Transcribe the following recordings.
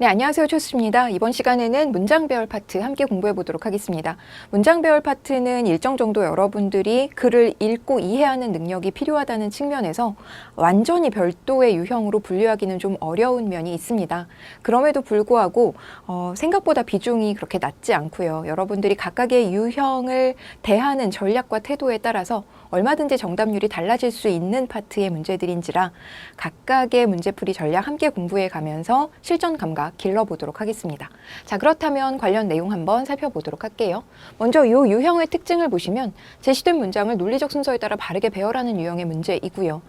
네, 안녕하세요. 초수입니다. 이번 시간에는 문장 배열 파트 함께 공부해 보도록 하겠습니다. 문장 배열 파트는 일정 정도 여러분들이 글을 읽고 이해하는 능력이 필요하다는 측면에서 완전히 별도의 유형으로 분류하기는 좀 어려운 면이 있습니다. 그럼에도 불구하고 어, 생각보다 비중이 그렇게 낮지 않고요. 여러분들이 각각의 유형을 대하는 전략과 태도에 따라서 얼마든지 정답률이 달라질 수 있는 파트의 문제들인지라 각각의 문제풀이 전략 함께 공부해 가면서 실전 감각 길러보도록 하겠습니다. 자, 그렇다면 관련 내용 한번 살펴보도록 할게요. 먼저 이 유형의 특징을 보시면 제시된 문장을 논리적 순서에 따라 바르게 배열하는 유형의 문제이고요.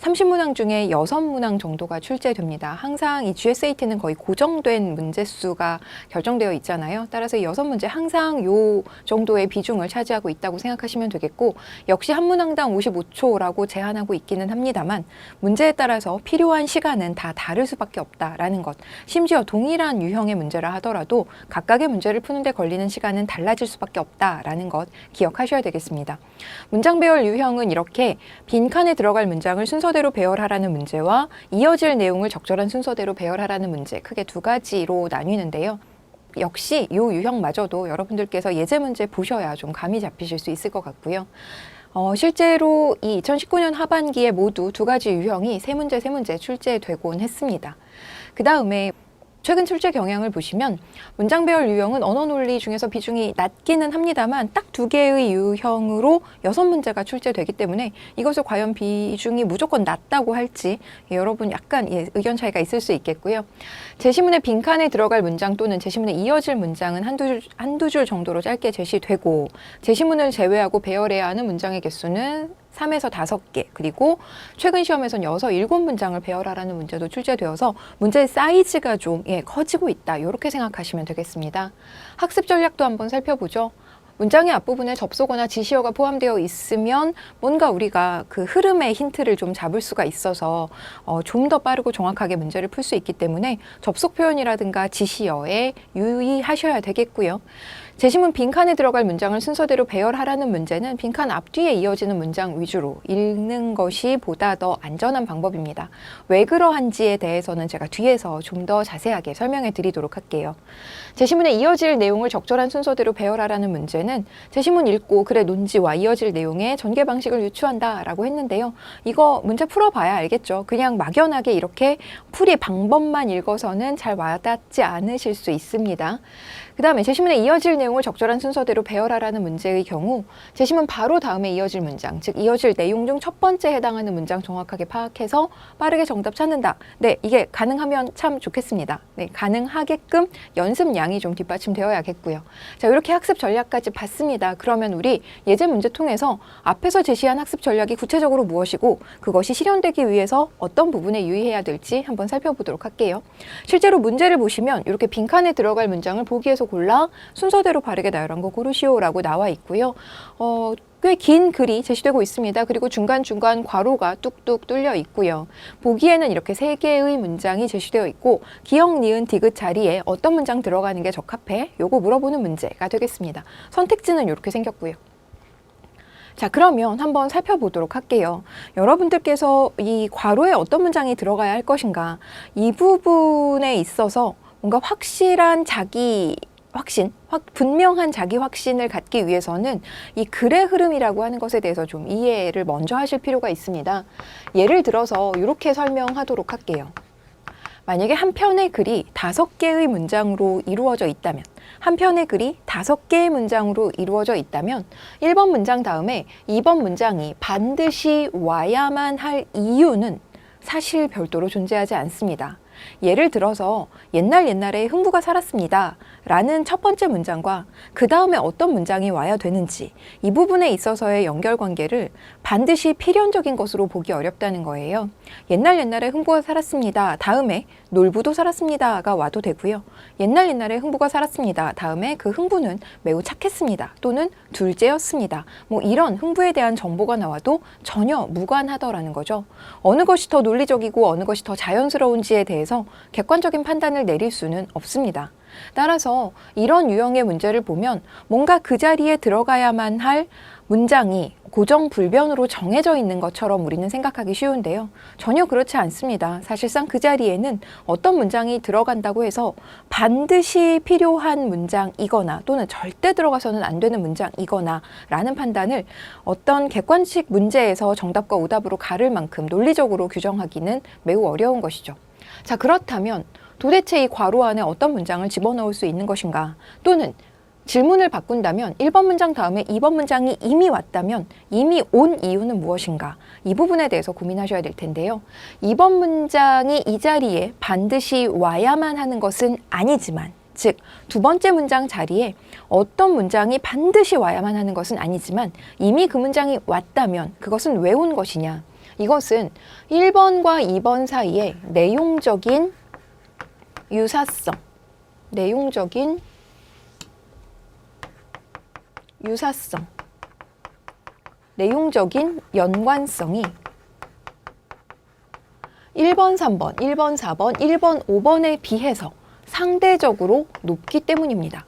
30문항 중에 6문항 정도가 출제됩니다. 항상 이 GSAT는 거의 고정된 문제 수가 결정되어 있잖아요. 따라서 이 6문제 항상 요 정도의 비중을 차지하고 있다고 생각하시면 되겠고 역시 한 문항당 55초라고 제한하고 있기는 합니다만 문제에 따라서 필요한 시간은 다 다를 수밖에 없다라는 것. 심지어 동일한 유형의 문제라 하더라도 각각의 문제를 푸는데 걸리는 시간은 달라질 수밖에 없다라는 것 기억하셔야 되겠습니다. 문장 배열 유형은 이렇게 빈칸에 들어갈 문장을 순서 대로 배열하라는 문제와 이어질 내용을 적절한 순서대로 배열하라는 문제 크게 두 가지로 나뉘는데요. 역시 이 유형마저도 여러분들께서 예제 문제 보셔야 좀 감이 잡히실 수 있을 것 같고요. 어, 실제로 이 2019년 하반기에 모두 두 가지 유형이 세 문제 세 문제 출제되곤 했습니다. 그 다음에 최근 출제 경향을 보시면 문장 배열 유형은 언어 논리 중에서 비중이 낮기는 합니다만 딱 두 개의 유형으로 여섯 문제가 출제되기 때문에 이것을 과연 비중이 무조건 낮다고 할지 예, 여러분 약간 예, 의견 차이가 있을 수 있겠고요. 제시문의 빈칸에 들어갈 문장 또는 제시문에 이어질 문장은 한두, 줄- 한두 줄 정도로 짧게 제시되고 제시문을 제외하고 배열해야 하는 문장의 개수는 3에서 5개 그리고 최근 시험에선 6, 7문장을 배열하라는 문제도 출제되어서 문제의 사이즈가 좀 예, 커지고 있다 이렇게 생각하시면 되겠습니다. 학습 전략도 한번 살펴보죠. 문장의 앞부분에 접속어나 지시어가 포함되어 있으면 뭔가 우리가 그 흐름의 힌트를 좀 잡을 수가 있어서 어, 좀 더 빠르고 정확하게 문제를 풀 수 있기 때문에 접속 표현이라든가 지시어에 유의하셔야 되겠고요. 제시문 빈칸에 들어갈 문장을 순서대로 배열하라는 문제는 빈칸 앞뒤에 이어지는 문장 위주로 읽는 것이 보다 더 안전한 방법입니다. 왜 그러한지에 대해서는 제가 뒤에서 좀 더 자세하게 설명해 드리도록 할게요. 제시문에 이어질 내용을 적절한 순서대로 배열하라는 문제는 제시문 읽고 글의 논지와 이어질 내용의 전개 방식을 유추한다라고 했는데요. 이거 문제 풀어봐야 알겠죠. 그냥 막연하게 이렇게 풀이 방법만 읽어서는 잘 와닿지 않으실 수 있습니다. 그 다음에 제시문에 이어질 내용을 적절한 순서대로 배열하라는 문제의 경우 제시문 바로 다음에 이어질 문장, 즉 이어질 내용 중 첫 번째 해당하는 문장 정확하게 파악해서 빠르게 정답 찾는다. 네, 이게 가능하면 참 좋겠습니다. 네, 가능하게끔 연습량이 좀 뒷받침되어야겠고요. 자, 이렇게 학습 전략까지 봤습니다. 그러면 우리 예제 문제 통해서 앞에서 제시한 학습 전략이 구체적으로 무엇이고 그것이 실현되기 위해서 어떤 부분에 유의해야 될지 한번 살펴보도록 할게요. 실제로 문제를 보시면 이렇게 빈칸에 들어갈 문장을 보기에서 골라 순서대로 바르게 나열한 거 고르시오라고 나와 있고요. 어, 꽤긴 글이 제시되고 있습니다. 그리고 중간중간 괄호가 뚝뚝 뚫려 있고요. 보기에는 이렇게 세 개의 문장이 제시되어 있고 기억, 니은, 디귿 자리에 어떤 문장 들어가는 게 적합해? 요거 물어보는 문제가 되겠습니다. 선택지는 이렇게 생겼고요. 자, 그러면 한번 살펴보도록 할게요. 여러분들께서 이 괄호에 어떤 문장이 들어가야 할 것인가, 이 부분에 있어서 뭔가 확실한 자기 확신, 확, 분명한 자기 확신을 갖기 위해서는 이 글의 흐름이라고 하는 것에 대해서 좀 이해를 먼저 하실 필요가 있습니다. 예를 들어서 이렇게 설명하도록 할게요. 만약에 한 편의 글이 다섯 개의 문장으로 이루어져 있다면, 한 편의 글이 다섯 개의 문장으로 이루어져 있다면, 1번 문장 다음에 2번 문장이 반드시 와야만 할 이유는 사실 별도로 존재하지 않습니다. 예를 들어서 옛날 옛날에 흥부가 살았습니다. 라는 첫 번째 문장과 그 다음에 어떤 문장이 와야 되는지 이 부분에 있어서의 연결 관계를 반드시 필연적인 것으로 보기 어렵다는 거예요. 옛날 옛날에 흥부가 살았습니다. 다음에 놀부도 살았습니다가 와도 되고요. 옛날 옛날에 흥부가 살았습니다. 다음에 그 흥부는 매우 착했습니다. 또는 둘째였습니다. 뭐 이런 흥부에 대한 정보가 나와도 전혀 무관하더라는 거죠. 어느 것이 더 논리적이고 어느 것이 더 자연스러운지에 대해서 객관적인 판단을 내릴 수는 없습니다. 따라서 이런 유형의 문제를 보면 뭔가 그 자리에 들어가야만 할 문장이 고정불변으로 정해져 있는 것처럼 우리는 생각하기 쉬운데요. 전혀 그렇지 않습니다. 사실상 그 자리에는 어떤 문장이 들어간다고 해서 반드시 필요한 문장이거나 또는 절대 들어가서는 안 되는 문장이거나 라는 판단을 어떤 객관식 문제에서 정답과 오답으로 가를 만큼 논리적으로 규정하기는 매우 어려운 것이죠. 자, 그렇다면 도대체 이 괄호 안에 어떤 문장을 집어넣을 수 있는 것인가? 또는 질문을 바꾼다면 1번 문장 다음에 2번 문장이 이미 왔다면 이미 온 이유는 무엇인가? 이 부분에 대해서 고민하셔야 될 텐데요. 2번 문장이 이 자리에 반드시 와야만 하는 것은 아니지만 즉, 두 번째 문장 자리에 어떤 문장이 반드시 와야만 하는 것은 아니지만 이미 그 문장이 왔다면 그것은 왜 온 것이냐? 이것은 1번과 2번 사이에 내용적인 유사성, 내용적인 유사성, 내용적인 연관성이 1번, 3번, 1번, 4번, 1번, 5번에 비해서 상대적으로 높기 때문입니다.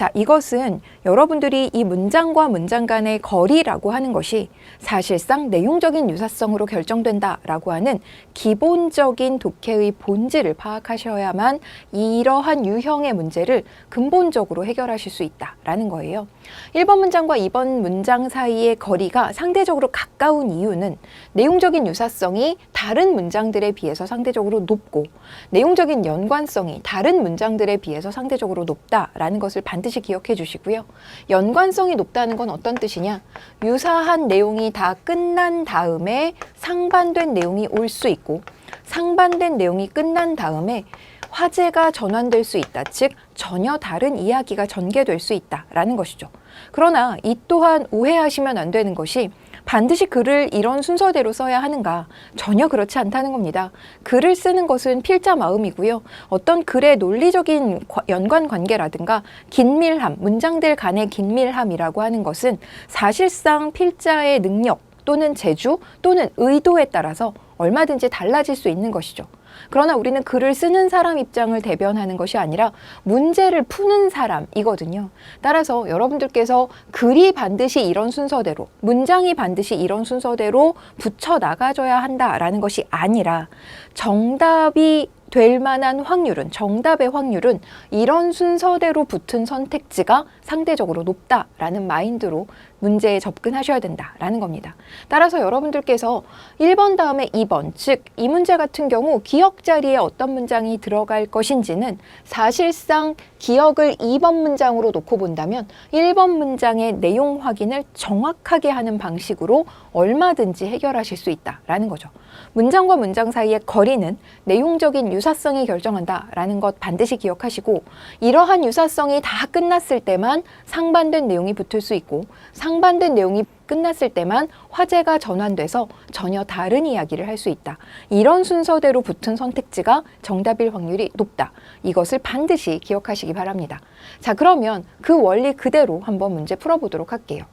자, 이것은 여러분들이 이 문장과 문장 간의 거리라고 하는 것이 사실상 내용적인 유사성으로 결정된다라고 하는 기본적인 독해의 본질을 파악하셔야만 이러한 유형의 문제를 근본적으로 해결하실 수 있다라는 거예요. 1번 문장과 2번 문장 사이의 거리가 상대적으로 가까운 이유는 내용적인 유사성이 다른 문장들에 비해서 상대적으로 높고 내용적인 연관성이 다른 문장들에 비해서 상대적으로 높다라는 것을 반드시 기억해 주시고요. 연관성이 높다는 건 어떤 뜻이냐? 유사한 내용이 다 끝난 다음에 상반된 내용이 올 수 있고 상반된 내용이 끝난 다음에 화제가 전환될 수 있다. 즉, 전혀 다른 이야기가 전개될 수 있다라는 것이죠. 그러나 이 또한 오해하시면 안 되는 것이 반드시 글을 이런 순서대로 써야 하는가? 전혀 그렇지 않다는 겁니다. 글을 쓰는 것은 필자 마음이고요. 어떤 글의 논리적인 과- 연관 관계라든가 긴밀함, 문장들 간의 긴밀함이라고 하는 것은 사실상 필자의 능력 또는 재주 또는 의도에 따라서 얼마든지 달라질 수 있는 것이죠. 그러나 우리는 글을 쓰는 사람 입장을 대변하는 것이 아니라 문제를 푸는 사람이거든요. 따라서 여러분들께서 글이 반드시 이런 순서대로, 문장이 반드시 이런 순서대로 붙여 나가줘야 한다라는 것이 아니라 정답이 될 만한 확률은 정답의 확률은 이런 순서대로 붙은 선택지가 상대적으로 높다라는 마인드로 문제에 접근하셔야 된다라는 겁니다. 따라서 여러분들께서 1번 다음에 2번, 즉 이 문제 같은 경우 기억 자리에 어떤 문장이 들어갈 것인지는 사실상 기억을 2번 문장으로 놓고 본다면 1번 문장의 내용 확인을 정확하게 하는 방식으로 얼마든지 해결하실 수 있다라는 거죠. 문장과 문장 사이의 거리는 내용적인 유사성이 결정한다라는 것 반드시 기억하시고 이러한 유사성이 다 끝났을 때만 상반된 내용이 붙을 수 있고 상 반된 내용이 끝났을 때만 화제가 전환돼서 전혀 다른 이야기를 할 수 있다. 이런 순서대로 붙은 선택지가 정답일 확률이 높다. 이것을 반드시 기억하시기 바랍니다. 자, 그러면 그 원리 그대로 한번 문제 풀어보도록 할게요.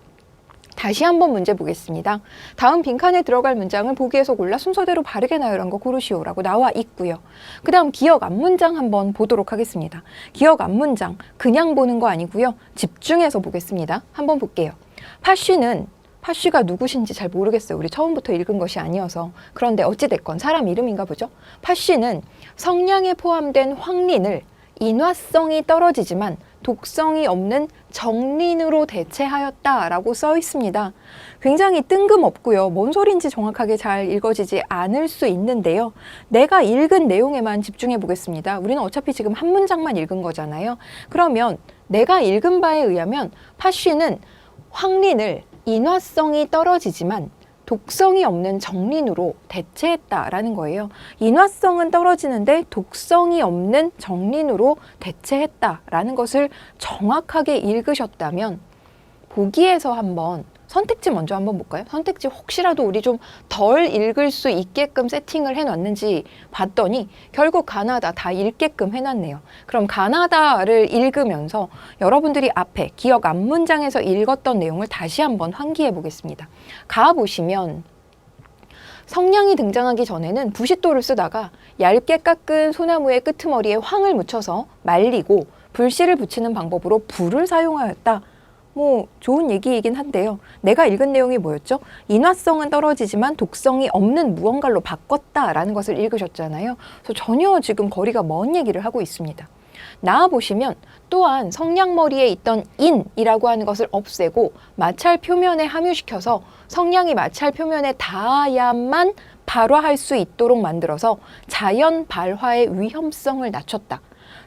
다시 한번 문제 보겠습니다. 다음 빈칸에 들어갈 문장을 보기에서 골라 순서대로 바르게 나열한 거 고르시오라고 나와 있고요. 그 다음 기억 앞 문장 한번 보도록 하겠습니다. 기억 앞 문장 그냥 보는 거 아니고요. 집중해서 보겠습니다. 한번 볼게요. 파쉬는 파쉬가 누구신지 잘 모르겠어요. 우리 처음부터 읽은 것이 아니어서. 그런데 어찌됐건 사람 이름인가 보죠. 파쉬는 성냥에 포함된 황린을 인화성이 떨어지지만 독성이 없는 정린으로 대체하였다라고 써 있습니다. 굉장히 뜬금없고요. 뭔 소리인지 정확하게 잘 읽어지지 않을 수 있는데요. 내가 읽은 내용에만 집중해 보겠습니다. 우리는 어차피 지금 한 문장만 읽은 거잖아요. 그러면 내가 읽은 바에 의하면 파쉬는 황린을 인화성이 떨어지지만 독성이 없는 정린으로 대체했다라는 거예요. 인화성은 떨어지는데 독성이 없는 정린으로 대체했다라는 것을 정확하게 읽으셨다면 보기에서 한번 선택지 먼저 한번 볼까요? 선택지 혹시라도 우리 좀 덜 읽을 수 있게끔 세팅을 해놨는지 봤더니 결국 가나다 다 읽게끔 해놨네요. 그럼 가나다를 읽으면서 여러분들이 앞에 기억 앞 문장에서 읽었던 내용을 다시 한번 환기해 보겠습니다. 가 보시면 성냥이 등장하기 전에는 부싯돌을 쓰다가 얇게 깎은 소나무의 끄트머리에 황을 묻혀서 말리고 불씨를 붙이는 방법으로 불을 사용하였다. 뭐 좋은 얘기이긴 한데요. 내가 읽은 내용이 뭐였죠? 인화성은 떨어지지만 독성이 없는 무언가로 바꿨다라는 것을 읽으셨잖아요. 그래서 전혀 지금 거리가 먼 얘기를 하고 있습니다. 나와 보시면 또한 성냥머리에 있던 인이라고 하는 것을 없애고 마찰 표면에 함유시켜서 성냥이 마찰 표면에 닿아야만 발화할 수 있도록 만들어서 자연 발화의 위험성을 낮췄다.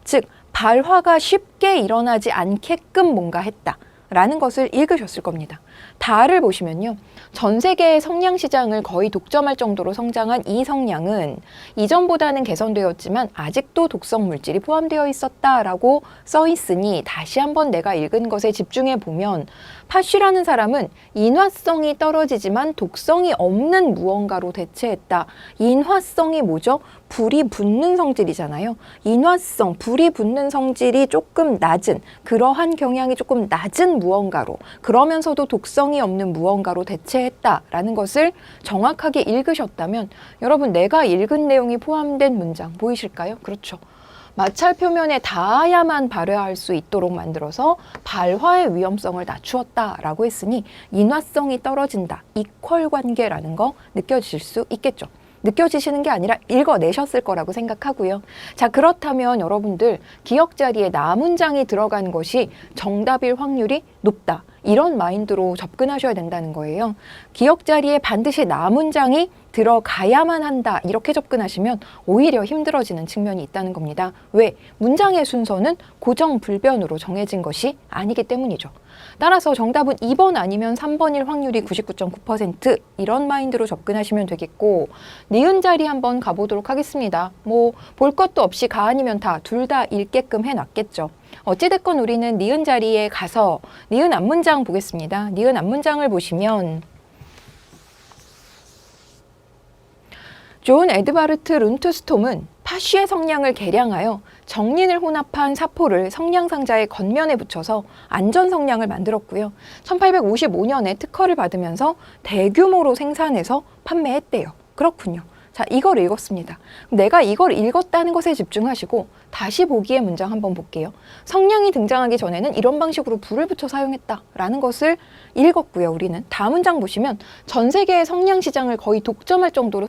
즉 발화가 쉽게 일어나지 않게끔 뭔가 했다. 라는 것을 읽으셨을 겁니다. 다를 보시면요. 전 세계의 성냥 시장을 거의 독점할 정도로 성장한 이 성냥은 이전보다는 개선되었지만 아직도 독성 물질이 포함되어 있었다라고 써 있으니 다시 한번 내가 읽은 것에 집중해 보면 파쉬라는 사람은 인화성이 떨어지지만 독성이 없는 무언가로 대체했다. 인화성이 뭐죠? 불이 붙는 성질이잖아요. 인화성, 불이 붙는 성질이 조금 낮은 그러한 경향이 조금 낮은 무언가로 그러면서도 독성이 없는 무언가로 대체했다라는 것을 정확하게 읽으셨다면 여러분 내가 읽은 내용이 포함된 문장 보이실까요? 그렇죠. 마찰 표면에 닿아야만 발효할 수 있도록 만들어서 발화의 위험성을 낮추었다라고 했으니 인화성이 떨어진다. 이퀄 관계라는 거 느껴지실 수 있겠죠. 느껴지시는 게 아니라 읽어내셨을 거라고 생각하고요. 자, 그렇다면 여러분들 기억 자리에 나문장이 들어간 것이 정답일 확률이 높다. 이런 마인드로 접근하셔야 된다는 거예요. 기억 자리에 반드시 나문장이 들어가야만 한다. 이렇게 접근하시면 오히려 힘들어지는 측면이 있다는 겁니다. 왜? 문장의 순서는 고정불변으로 정해진 것이 아니기 때문이죠. 따라서 정답은 2번 아니면 3번일 확률이 99.9% 이런 마인드로 접근하시면 되겠고 니은 자리 한번 가보도록 하겠습니다. 뭐 볼 것도 없이 가 아니면 다 둘 다 읽게끔 해놨겠죠. 어찌됐건 우리는 니은 자리에 가서 니은 앞문장 보겠습니다. 니은 앞문장을 보시면 존 에드바르트 룬트스톰은 파쉬의 성냥을 개량하여 정린을 혼합한 사포를 성냥 상자의 겉면에 붙여서 안전 성냥을 만들었고요. 1855년에 특허를 받으면서 대규모로 생산해서 판매했대요. 그렇군요. 자, 이걸 읽었습니다. 내가 이걸 읽었다는 것에 집중하시고 다시 보기의 문장 한번 볼게요. 성냥이 등장하기 전에는 이런 방식으로 불을 붙여 사용했다라는 것을 읽었고요. 우리는 다음 문장 보시면 전 세계의 성냥 시장을 거의 독점할 정도로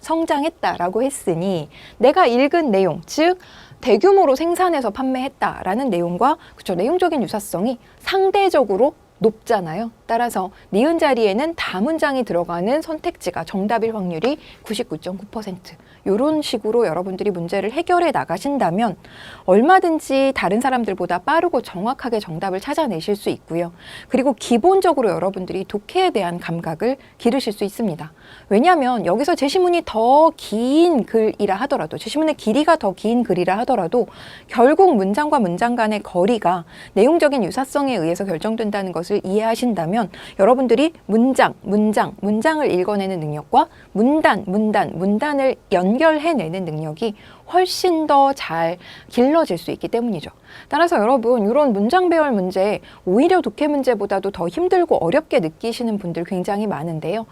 성장했다라고 했으니 내가 읽은 내용, 즉 대규모로 생산해서 판매했다라는 내용과 그쵸 내용적인 유사성이 상대적으로 높잖아요. 따라서 니은 자리에는 다문장이 들어가는 선택지가 정답일 확률이 99.9%. 이런 식으로 여러분들이 문제를 해결해 나가신다면 얼마든지 다른 사람들보다 빠르고 정확하게 정답을 찾아내실 수 있고요. 그리고 기본적으로 여러분들이 독해에 대한 감각을 기르실 수 있습니다. 왜냐하면 여기서 제시문이 더 긴 글이라 하더라도 제시문의 길이가 더 긴 글이라 하더라도 결국 문장과 문장 간의 거리가 내용적인 유사성에 의해서 결정된다는 것을 이해하신다면 여러분들이 문장, 문장, 문장을 읽어내는 능력과 문단, 문단, 문단을 연결해내는 능력이 훨씬 더 잘 길러질 수 있기 때문이죠. 따라서 여러분 이런 문장 배열 문제 오히려 독해 문제보다도 더 힘들고 어렵게 느끼시는 분들 굉장히 많은데요.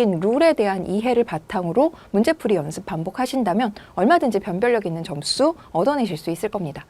기본적인 룰에 대한 이해를 바탕으로 문제풀이 연습 반복하신다면 얼마든지 변별력 있는 점수 얻어내실 수 있을 겁니다.